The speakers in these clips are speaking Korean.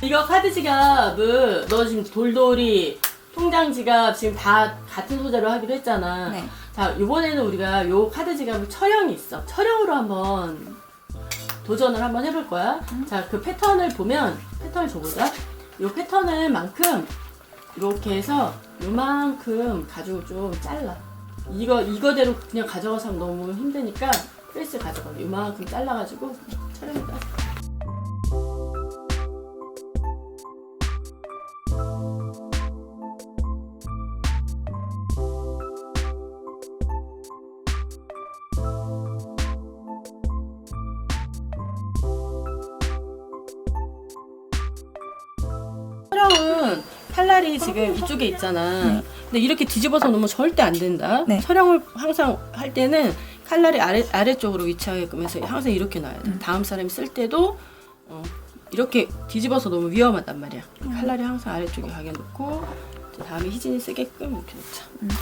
이거 카드 지갑은 너 지금 돌돌이 통장 지갑 지금 다 같은 소재로 하기로 했잖아. 네. 자 이번에는 우리가 요 카드 지갑을 철형이 있어. 철형으로 한번 도전을 한번 해볼 거야. 자그 패턴을 보면 패턴을 줘보자. 요 패턴을 만큼 이렇게 해서 요만큼 가지고 좀 잘라. 이거 이거대로 그냥 가져가서 너무 힘드니까 프레스 가져가. 요만큼 잘라가지고 철형에다. 칼날이 지금 이쪽에 있잖아. 근데 이렇게 뒤집어서 놓으면 절대 안 된다. 네. 서령을 항상 할 때는 칼날이 아래 아래쪽으로 위치하게끔 해서 항상 이렇게 놔야 돼. 다음 사람이 쓸 때도 어, 이렇게 뒤집어서 놓으면 위험하단 말이야. 칼날이 항상 아래쪽에 가게 놓고 이제 다음에 희진이 쓰게끔 이렇게 놓자.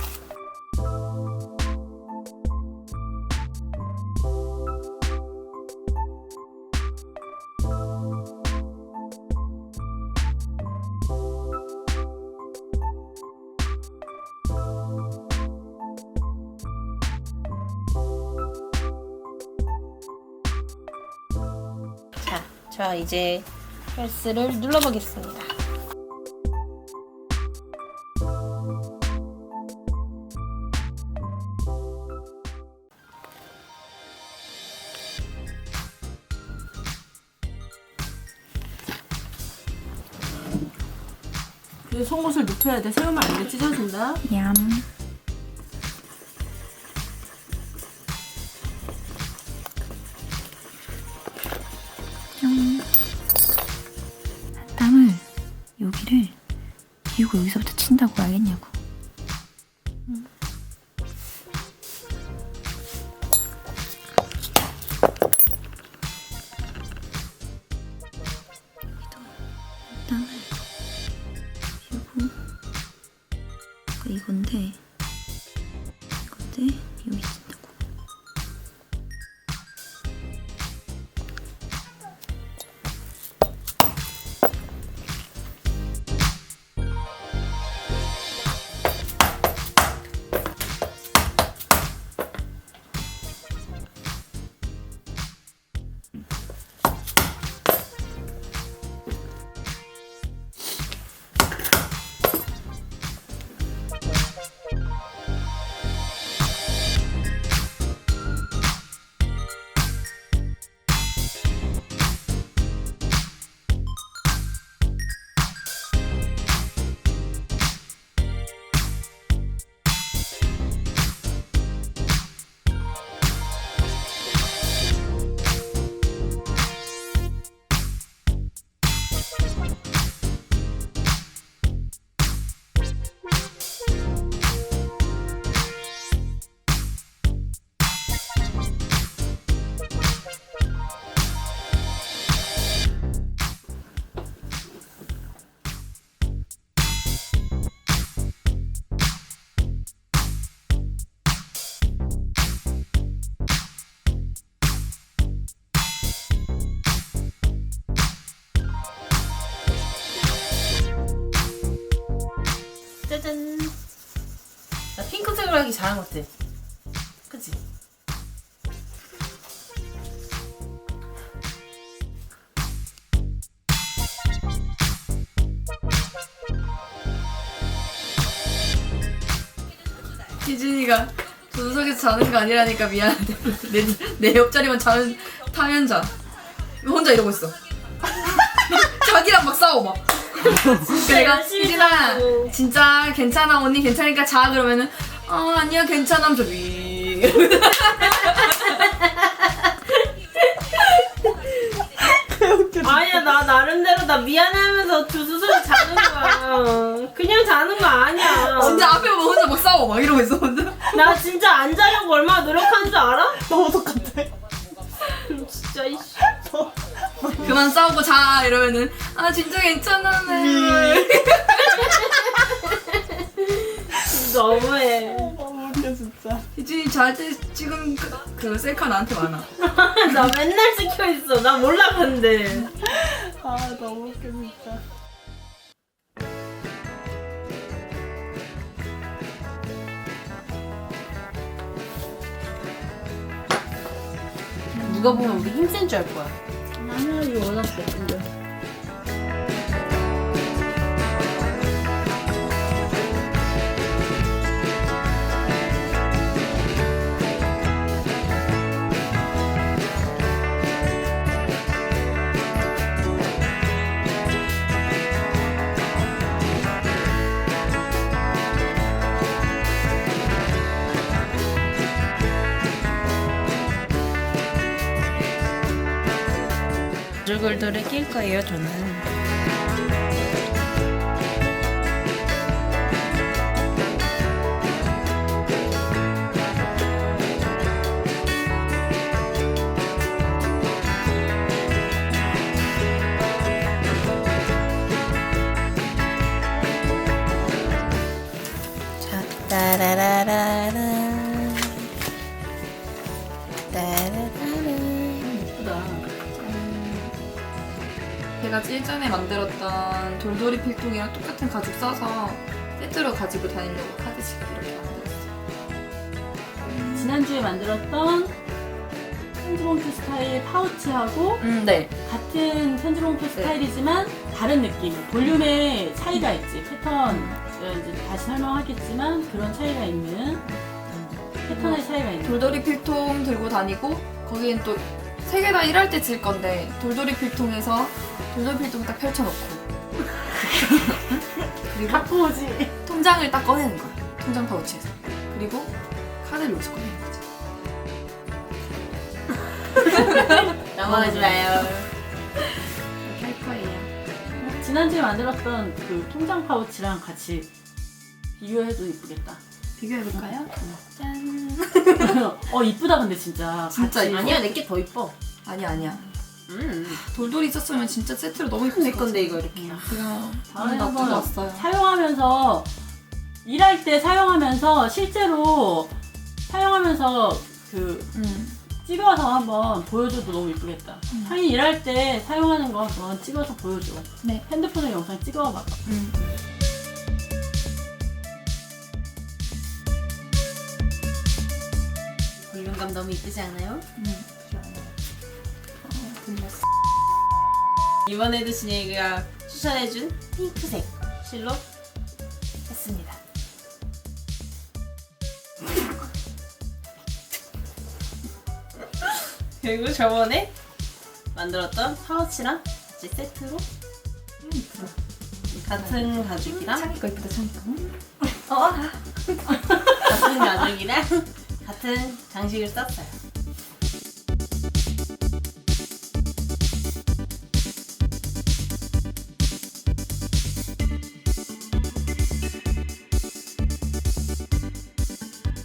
자, 저 이제 헬스를 눌러보겠습니다. 그 속옷을 눕혀야 돼. 세우면 안 돼. 찢어진다. 얌. 여기를 비우고 여기서부터 친다고 알겠냐고. 여기도 땅을 비우고 그 이건데 이건데 하기 잘한 것 같아. 그치? 희진이가 조수석에서 자는 거 아니라니까 미안한데 내, 내 옆자리만 자는 타면 자. 혼자 이러고 있어. 자기랑 막 싸워 막. 내가 희진아 진짜 괜찮아. 언니 괜찮으니까 자 그러면은 어 아니야 괜찮아 하면서 위 아니야 나 나름대로 나 미안해하면서 주수술 자는 거야. 그냥 자는 거 아니야. 진짜 앞에 보면 혼자 막 싸워 막 이러고 있어 혼자? 나 진짜 안 자려고 얼마나 노력하는 줄 알아? 너무 똑같아. 진짜 이씨. 그만 싸우고 자 이러면은. 아 진짜 괜찮아 네 너무해 너무 웃겨 진짜. 잘때 지금 그, 그 셀카 나한테 많아 나 맨날 찍혀 있어 나 몰라 근데 아 너무 웃겨 진짜. 누가 보면 우리 힘센 줄 알 거야. 아니야 이거 워낙 예쁜데. 가죽을들을 낄 거예요, 저는. 자, 따라라라라. 제가 일전에 만들었던 돌돌이 필통이랑 똑같은 가죽 써서 세트로 가지고 다니려고 카드식 이렇게 만들었어요. 지난주에 만들었던 편지봉투 스타일 파우치하고 음, 네. 같은 편지봉투 스타일이지만 다른 느낌. 볼륨의 차이가 있지. 패턴 어, 이제 다시 설명하겠지만 그런 차이가 있는 패턴의 차이가 있는. 돌돌이 필통 들고 다니고 거기엔 또 세 개 다 일할 때 질 건데 돌돌이 필통에서 돌돌이 필통을 딱 펼쳐놓고 그리고 각보지. 통장을 딱 꺼내는 거야. 통장 파우치에서. 그리고 카드를 여기서 꺼내는 거지. 넘어가지 마요. 이렇게 할 거예요. 지난주에 만들었던 그 통장 파우치랑 같이 비교해도 이쁘겠다. 비교해볼까요? 짠. 어 이쁘다 근데 진짜. 진짜 같이. 이뻐? 아니야 내게 더 이뻐. 아니야 아니야. 음. 돌돌이 있었으면 진짜 세트로 너무 예뻤을 내것 건데. 이거 이렇게. 그냥 다음에 놔두고 한번 왔어요. 사용하면서 일할 때 사용하면서 실제로 사용하면서 그 음. 찍어서 한번 보여줘도 너무 이쁘겠다. 음. 상이 일할 때 사용하는 거 한번 찍어서 보여줘. 네. 핸드폰에 영상 찍어봐. 음. 볼륨감 너무 이쁘지 않아요? 음. 어, 들렸어. 이번에도 진혁이가 추천해준 핑크색 실로 했습니다. 그리고 저번에 만들었던 파우치랑 같이 세트로 같은 가죽이랑 창이 거 이쁘다 창이 거. 같은 가죽이랑 같은 장식을 썼어요.